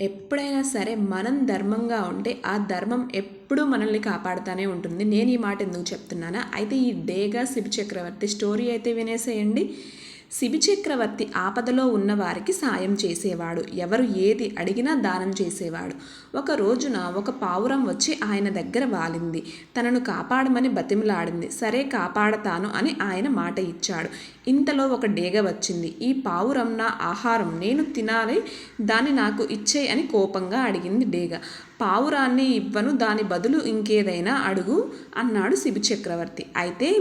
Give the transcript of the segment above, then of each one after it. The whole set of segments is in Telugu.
ఎప్పుడైనా సరే మనం ధర్మంగా ఉంటే ఆ ధర్మం ఎప్పుడూ మనల్ని కాపాడుతూనే ఉంటుంది. నేను ఈ మాట ఎందుకు చెప్తున్నానా? అయితే ఈ డేగా శిబి చక్రవర్తి స్టోరీ అయితే వినేసేయండి. శిబిచక్రవర్తి ఆపదలో ఉన్న వారికి సాయం చేసేవాడు. ఎవరు ఏది అడిగినా దానం చేసేవాడు. ఒక రోజున ఒక పావురం వచ్చి ఆయన దగ్గర వాలింది. తనను కాపాడమని బతిమలాడింది. సరే కాపాడతాను అని ఆయన మాట ఇచ్చాడు. ఇంతలో ఒక డేగ వచ్చింది. ఈ పావురం నా ఆహారం. నేను తినాలి. దాన్ని నాకు ఇచ్చే అని కోపంగా అడిగింది డేగ. పావురాన్ని ఇవ్వను. దాని బదులు ఇంకేదైనా అడుగు అన్నాడు శిబిచక్రవర్తి. అయితే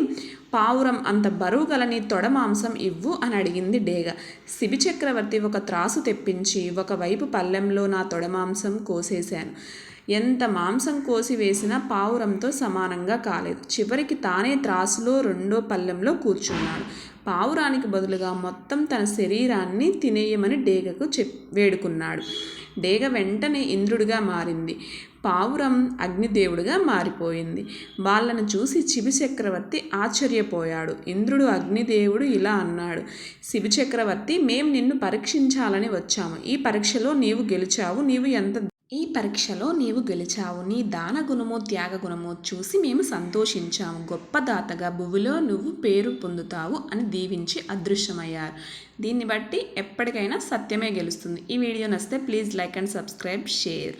పావురం అంత బరువు గల నీ తొడ మాంసం ఇవ్వు అని అడిగింది డేగ. శిబి చక్రవర్తి ఒక త్రాసు తెప్పించి ఒకవైపు పల్లెంలో నా తొడ మాంసం కోసేశాను. ఎంత మాంసం కోసి వేసినా పావురంతో సమానంగా కాలేదు. చివరికి తానే త్రాసులో రెండో పల్లెంలో కూర్చున్నాడు. పావురానికి బదులుగా మొత్తం తన శరీరాన్ని తినేయమని డేగకు చెప్ వేడుకున్నాడు. డేగ వెంటనే ఇంద్రుడిగా మారింది. పావురం అగ్నిదేవుడిగా మారిపోయింది. వాళ్ళను చూసి శిబి చక్రవర్తి ఆశ్చర్యపోయాడు. ఇంద్రుడు అగ్నిదేవుడు ఇలా అన్నాడు శిబి చక్రవర్తి మేం నిన్ను పరీక్షించాలని వచ్చాము. ఈ పరీక్షలో నీవు గెలిచావు. నీవు ఎంత ఈ పరీక్షలో నీవు గెలిచావు. నీ దాన గుణము త్యాగ గుణము చూసి మేము సంతోషించాము. గొప్ప దాతగా భువిలో నువ్వు పేరు పొందుతావు అని దీవించి అదృశ్యమయ్యారు. దీన్ని బట్టి ఎప్పటికైనా సత్యమే గెలుస్తుంది. ఈ వీడియో నచ్చితే please like and subscribe share.